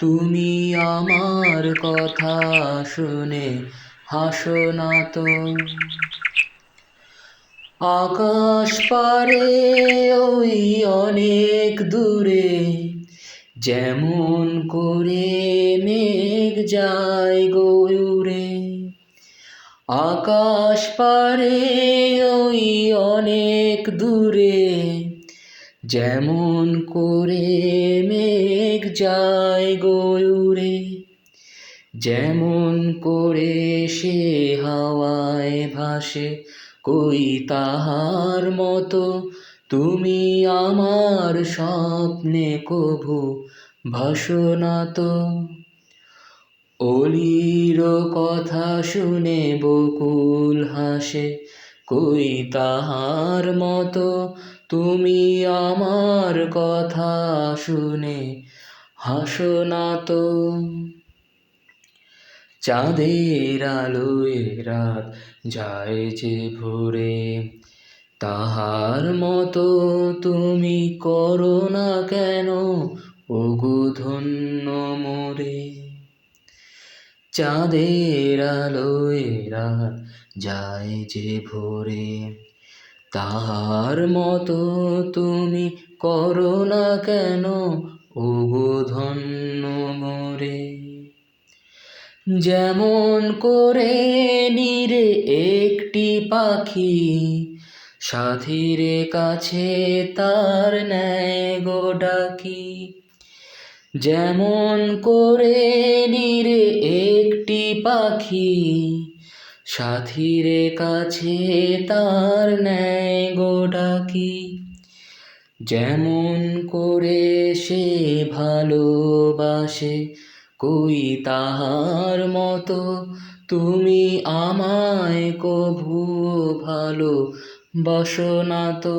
তুমি আমার কথা শুনে হাসো না তো। আকাশ পারে ওই অনেক দূরে, যেমন করে মেঘ যায় গয়ুরে। আকাশ পারে ওই অনেক দূরে যেমন করে মেঘ যায় গয়ুরে, যেমন করে সে হাওয়ায় ভাসে, কই তাহার মতো তুমি আমার স্বপ্নে কভু ভাসো না তো। অলির কথা শুনে বকুল হাসে, কই তাহার মতো তুমি আমার কথা শুনে হাসো না তো। চাঁদের আলোয় রাত যায় যে ভোরে, তাহার মতো তুমি করো না কেন, ওগো ধন্য মোরে? চাঁদের আলোয় রাত যায় যে ভোরে তাহার মতো তুমি করো না কেন? ওগো ধন্য মোরে। যেমন করে নিরে একটি পাখি, সাথীর কাছে তার ন্যায় গো ডাকি। যেমন করে নিরে একটি পাখি সাথীর কাছে তার ন্যায় গোটা কি যেমন করে সে ভালোবাসে, কই তাহার মতো তুমি আমায় কভু ভালো বসো না তো?